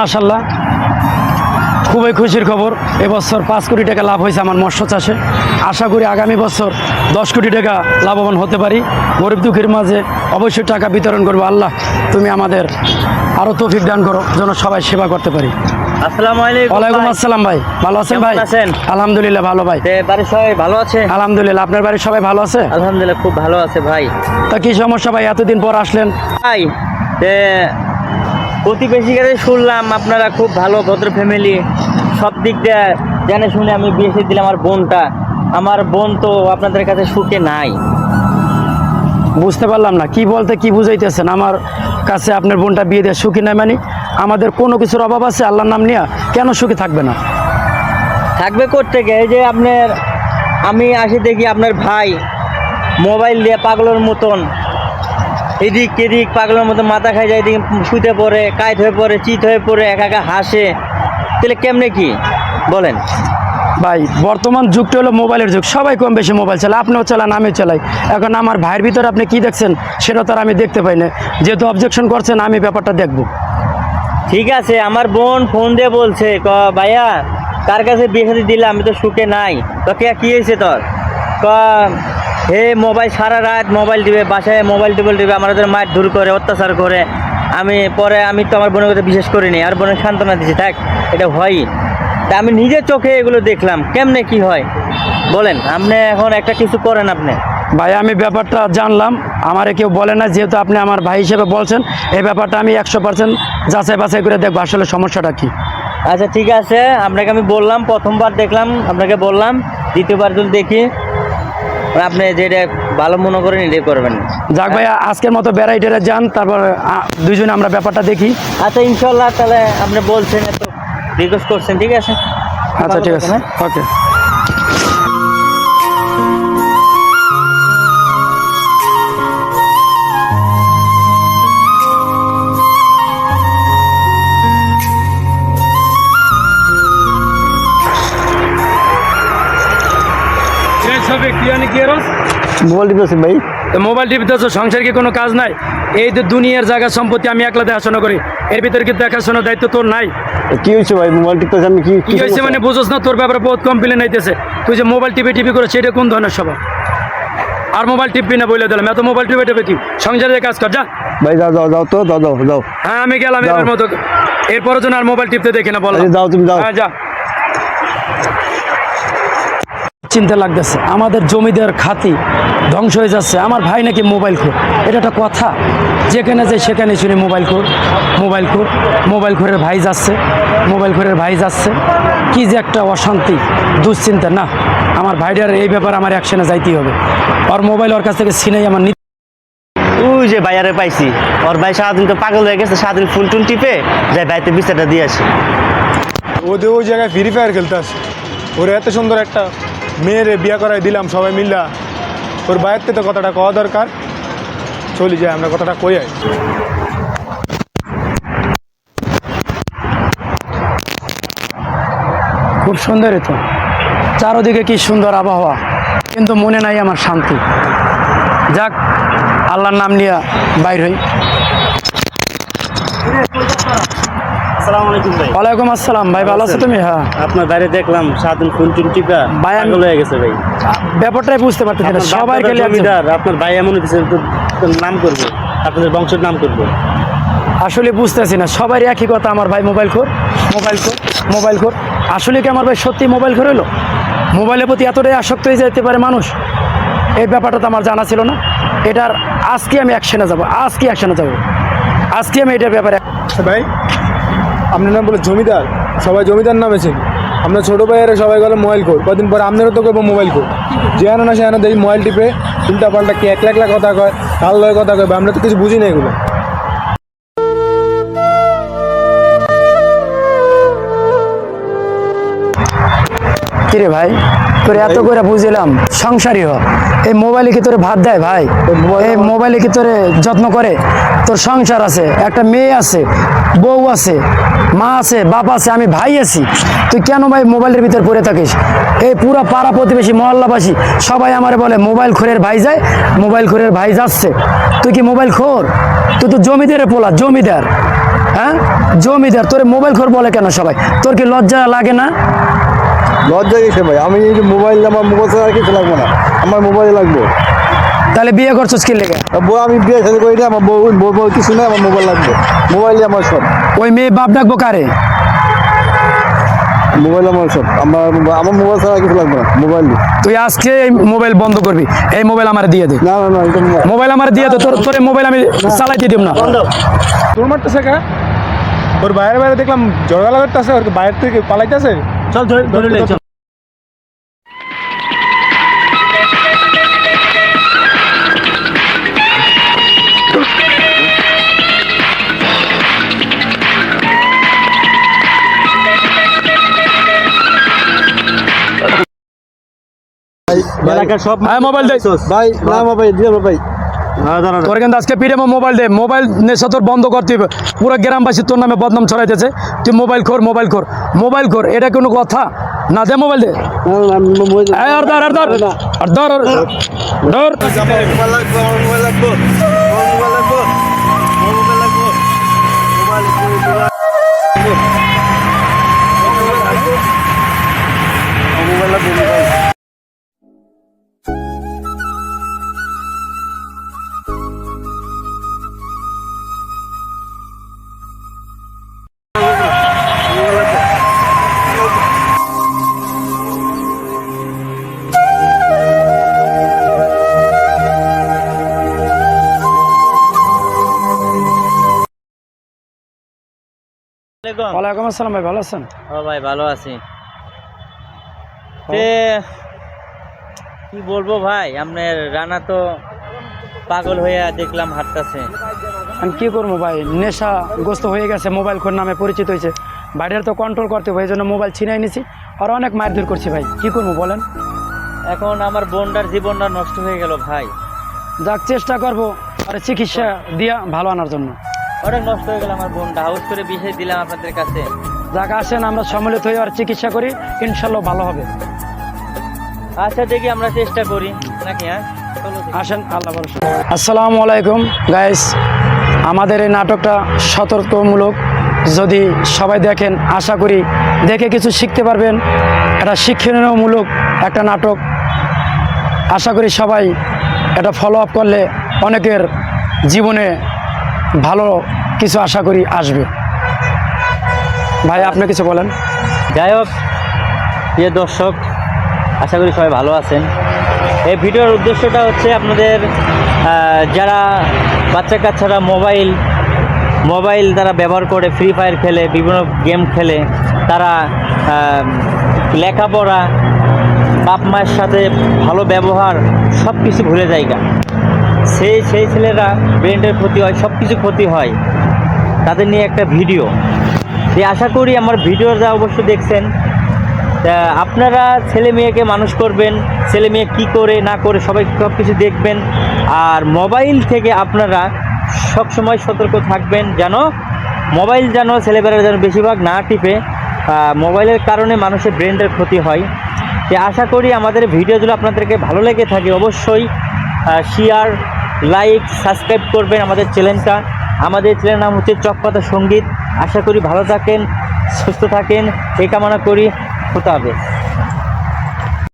মাশাল্লাহ খুবই খুশির খবর এবছর পাঁচ কোটি টাকা লাভ হয়েছে আমার মৎস্য চাষে। আশা করি আগামী বছর দশ কোটি টাকা লাভবান হতে পারি। গরিব দুঃখের মাঝে অবশ্যই টাকা বিতরণ করব। আল্লাহ তুমি আমাদের আরও তৌফিক দান করো যেন সবাই সেবা করতে পারি। আসসালামু ওয়ালাইকুম আসসালাম ভাই ভালো আছেন ভাই? আছেন? আলহামদুলিল্লাহ ভালো ভাই। তে বাড়ির সবাই ভালো আছে? আলহামদুলিল্লাহ আপনার বাড়ির সবাই ভালো আছে? আলহামদুলিল্লাহ খুব ভালো আছে ভাই। তা কি সমস্যা ভাই? এতদিন পর আসলেন। ভাই প্রতিবেশী কাছে শুনলাম আপনারা খুব ভালো ভদ্র ফ্যামিলি সব দিক দিয়ে জেনে শুনে আমি বিয়ে দিয়ে দিলাম আমার বোনটা। আমার বোন তো আপনাদের কাছে সুখে নাই। বুঝতে পারলাম না কি বলতে কি বুঝাইতেছেন? আমার কাছে আপনার বোনটা বিয়ে দিয়ে সুখী নাই মানে আমাদের কোনো কিছুর অভাব আছে আল্লাহর নাম নিয়ে কেন সুখী থাকবে না? থাকবে করতে এই যে আপনার আমি আসি দেখি আপনার ভাই মোবাইল দিয়ে পাগলের মতন এদিক এদিক পাগলের মতো মাথা খাই যায় এদিকে শুতে পড়ে কাইট হয়ে পড়ে চিত হয়ে পড়ে একা একা হাসে। তাহলে কেমনে কি? বলেন। ভাই বর্তমান যুগটা হলো মোবাইলের যুগ। সবাই কম বেশি মোবাইল চালায় আপনিও চালান আমিও চালাই। এখন আমার ভাইয়ের ভিতরে আপনি কি দেখছেন সেটা তো আর আমি দেখতে পাই না। যেহেতু অবজেকশন করছেন আমি ব্যাপারটা দেখব। ঠিক আছে আমার বোন ফোন দিয়ে বলছে ক ভাইয়া কার কাছে বিয়ে দিলে? আমি তো সুখে নাই। তো কে কি হয়েছে তোর? ক হে মোবাইল সারা রাত মোবাইল দিবে বাসায় মোবাইল টোবাইল দিবে আমাদের মায়ের দূর করে অত্যাচার করে। আমি পরে আমি তো আমার বোনের কথা বিশেষ করিনি আর বোনের সান্ত্বনা দিচ্ছি থাক এটা হয়ই তা আমি নিজের চোখে এগুলো দেখলাম কেমনে কি হয়? বলেন আপনি এখন একটা কিছু করেন আপনি। ভাই আমি ব্যাপারটা জানলাম আমারে কেউ বলে না যেহেতু আপনি আমার ভাই হিসেবে বলছেন এই ব্যাপারটা আমি একশো পার্সেন্ট যাচাই বাছাই করে দেখব আসলে সমস্যাটা কি। আচ্ছা ঠিক আছে আপনাকে আমি বললাম প্রথমবার দেখলাম আপনাকে বললাম দ্বিতীয়বার যদি দেখি আপনি যেটা ভালো মনে করেন এটাই করবেন। যাক ভাই আজকের মতো বেড়াইটেরা যান তারপর দুইজনে আমরা ব্যাপারটা দেখি। আচ্ছা ইনশাল্লাহ তাহলে আপনি বলছেন এত রিকোয়েস্ট করছেন ঠিক আছে? আচ্ছা ঠিক আছে? ওকে মোবাইল টিপতেছি ভাই? মোবাইল টিভিতে সংসার কি কোনো কাজ নাই? এই যে দুনিয়ার জায়গা সম্পত্তি আমি একলা দেখাশোনা করি এর ভিতরে কি দেখাশোনার দায়িত্ব তোর নাই? কি হয়েছে ভাই? মোবাইল টিপতেছি আমি কি কি হয়েছে মানে বুঝোস না তোর ব্যাপারে বহুত কমপ্লেন আইতেছে তুই যে মোবাইল টিপে টিপি করে সেটা কোন ধরনের স্বভাব? আর মোবাইল টিপবি না বলে দিলাম এত মোবাইল টিপে টিপে কি? সংসারে কাজ কর যা। ভাই যাও যাও যাও তো যাও যাও যাও। হ্যাঁ আমি গেলাম। এবার মতো। এরপরে যেন আর মোবাইল টিপতে দেখি না বলো। যাও তুমি যাও। হ্যাঁ যা। চিন্তা লাগতেছে আমাদের জমিদার খাতি ধ্বংস হয়ে যাচ্ছে আমার ভাই নাকি মোবাইল খোর এটা একটা কথা যেখানে যাই সেখানে শুনি মোবাইল খোর মোবাইল খোর মোবাইল খোরের ভাই যাচ্ছে মোবাইল খোরের ভাই যাচ্ছে। কি যে একটা অশান্তি দুশ্চিন্তা না আমার ভাইটার এই ব্যাপারে আমার অ্যাকশনে যাইতেই হবে। ওর মোবাইল ওর কাছ থেকে ছিনাই আমার নিতে ওই যে বাইরে পাইছি ওর ভাই সারাদিন তো পাগল হয়ে গেছে সারাদিন ফুল টুল টিপে যাই ভাইতে বিস্তারটা দিয়ে আসি। ওদের ওই জায়গায় ফ্রি ফায়ার খেলতে আসে। ওর এত সুন্দর একটা মেয়েরে বিয়া করাই দিলাম, সবাই মিল্লা। ওর বাইরের থেকে তো কথাটা কওয়া দরকার। চলি যায় আমরা কথাটা কই আই? খুব সুন্দর তো। চারোদিকে কি সুন্দর আবহাওয়া, কিন্তু মনে নাই আমার শান্তি। যাক, আল্লাহর নাম নিয়ে বাইর হই। আসসালামু আলাইকুম ভাই। ওয়ালাইকুম আসসালাম। ভাই ভালো আছো তুমি? হ্যাঁ। আপনার বাইরে দেখলাম টিপা ভাই, পাগল হয়ে গেছে ভাই। ব্যাপারটাই বুঝতে পারতেছি না। সবাই জমিদার আপনার ভাই এমন নাম করবে। আপনাদের বংশের নাম করবে। আসলে বুঝতেছি না সবারই একই কথা আমার ভাই মোবাইল খোর। মোবাইল খোর। মোবাইল খোর। আসলে কি আমার ভাই সত্যি মোবাইল খোর হলো মোবাইলের প্রতি এতটাই আসক্ত হয়ে যেতে পারে মানুষ? এই ব্যাপারটা তো আমার জানা ছিল না। এটার আজকে আমি অ্যাকশনে যাব। আজকে অ্যাকশনে যাব। আজকে আমি এটার ব্যাপারে ভাই আপনার নাম বলে জমিদার সবাই জমিদার নামে চিনি আমরা ছোটো ভাইয়েরা সবাই গেলো মোবাইল কোড কদিন পরে আপনারও তো করব মোবাইল কোড যে আনো না সে আনো দেখি মোবাইল টিপে উল্টা পাল্টা কে একলা একলা কথা কয় কাল লয় কথা কয় আমরা তো কিছু বুঝি না এগুলো। কিরে ভাই তোর এত করে বুঝলাম সংসারই হ। এই মোবাইলে কি তোরে ভাত দেয় ভাই? এই মোবাইলে কি তোরে যত্ন করে? তোর সংসার আছে একটা মেয়ে আছে বউ আছে মা আছে বাপ আছে আমি ভাই আছি। তুই কেন ভাই মোবাইলের ভিতর পড়ে থাকিস? এই পুরো পাড়া প্রতিবেশী মহল্লাবাসী সবাই আমারে বলে মোবাইল খোরের ভাই যায় মোবাইল খোরের ভাই যাচ্ছে। তুই কি মোবাইল খোর? তুই তো জমিদারে পোলা জমিদার। হ্যাঁ? জমিদার তোর মোবাইল খোর বলে কেন সবাই? তোর কি লজ্জা লাগে না? লজ্জা গেছে ভাই? আমি মোবাইল আমার মোবাইল ছাড়া আর কিছু লাগবে না। আমার মোবাইল লাগবে। তাহলে বিয়ে করছিস কি লেগে? বউ আমি বিয়ে সাথে করি আমার বউ বউ বউ কিছু নেই আমার মোবাইল লাগবে। মোবাইলই আমার সব। ওই মেয়ে বাপ ডাকবো কারে? মোবাইল আমার সব আমার আমার মোবাইল ছাড়া আর কিছু লাগবে না মোবাইল তুই আজকে এই মোবাইল বন্ধ করবি এই মোবাইল আমার দিয়ে দে। না না না মোবাইল আমার দিয়ে দে তোর তোর মোবাইল আমি চালাইতে দিব না। তোর মারতেছে কা? ওর বাইরে বাইরে দেখলাম জড়গা লাগাইতেছে ওর বাইরে থেকে পালাইতেছে। চল ধরে ধরে চল। সব হ্যাঁ মোবাইল দে। ভাই না মোবাইল দিয়ে ভাই। হ্যাঁ। তোর কিন্তু আজকে মোবাইল দে। মোবাইল নেশা তোর বন্ধ করতে হবে পুরো গ্রামবাসী তোর নামে বদনাম ছড়াইতেছে। তুই মোবাইল খোর মোবাইল খোর মোবাইল খোর এটা কোনো কথা? না দে মোবাইল দে। আর ধর আর ধর আর ধর ধর। ওয়ালাইকুম আসসালাম ভাই ভালো আছেন? ও ভাই ভালো আছি। কি বলব ভাই আপনার রানা তো পাগল হয়ে দেখলাম হাঁটতেছে। আমি কি করব ভাই নেশা গ্রস্ত হয়ে গেছে মোবাইল খোর নামে পরিচিত হয়েছে। বাইরের তো কন্ট্রোল করতে হবে এই জন্য মোবাইল ছিনাই নিছি। আর অনেক মারধর করছি ভাই কি করব বলেন? এখন আমার বোনটার জীবনটা নষ্ট হয়ে গেল ভাই। যাক চেষ্টা করব আর চিকিৎসা দিয়া ভালো আনার জন্য। অনেক নষ্ট হয়ে গেল আমার বোনটা। হাউস করে বিষয় দিলাম আপনাদের কাছে। যাক আসেন আমরা সম্মিলিত হয়ে আর চিকিৎসা করি। ইনশাল্লাহ ভালো হবে। আচ্ছা দেখি আমরা চেষ্টা করি। নাকি হ্যাঁ? আসেন আল্লাহ আসসালামু আলাইকুম গাইস আমাদের এই নাটকটা সতর্কমূলক। যদি সবাই দেখেন আশা করি দেখে কিছু শিখতে পারবেন। এটা শিক্ষণীয়মূলক একটা নাটক। আশা করি সবাই এটা ফলো আপ করলে অনেকের জীবনে ভালো কিছু আশা করি আসবে। ভাই, আপনি কিছু বলেন। যাই হোক, প্রিয় দর্শক, আশা করি সবাই ভালো আছেন। এই ভিডিওর উদ্দেশ্যটা হচ্ছে আপনাদের যারা বাচ্চা কাচ্চারা মোবাইল মোবাইল তারা ব্যবহার করে ফ্রি ফায়ার খেলে, বিভিন্ন গেম খেলে, তারা লেখাপড়া, বাপ মায়ের সাথে ভালো ব্যবহার সব কিছু ভুলে যায়গা সেই সেই ছেলেরা ব্রেনের ক্ষতি হয় সব কিছু ক্ষতি হয়। তাদের নিয়ে একটা ভিডিও। যে আশা করি আমার ভিডিওটা অবশ্যই দেখছেন। আপনারা ছেলে মেয়েকে মানুষ করবেন, ছেলে মেয়ে কী করে, না করে সবাই সব কিছু দেখবেন। আর মোবাইল থেকে আপনারা সবসময় সতর্ক থাকবেন যেন মোবাইল যেন ছেলেমেয়েরা যেন বেশিরভাগ না টিপে মোবাইলের কারণে মানুষের ব্রেনটার ক্ষতি হয়। তো আশা করি আমাদের ভিডিওগুলো আপনাদেরকে ভালো লেগে থাকে অবশ্যই। শেয়ার লাইক সাবস্ক্রাইব করবেন আমাদের চ্যানেলটা আমাদের চ্যানেলের নাম হচ্ছে চকপাতা সংগীত। আশা করি ভালো থাকেন, সুস্থ থাকেন। এই কামনা করি। হতে হবে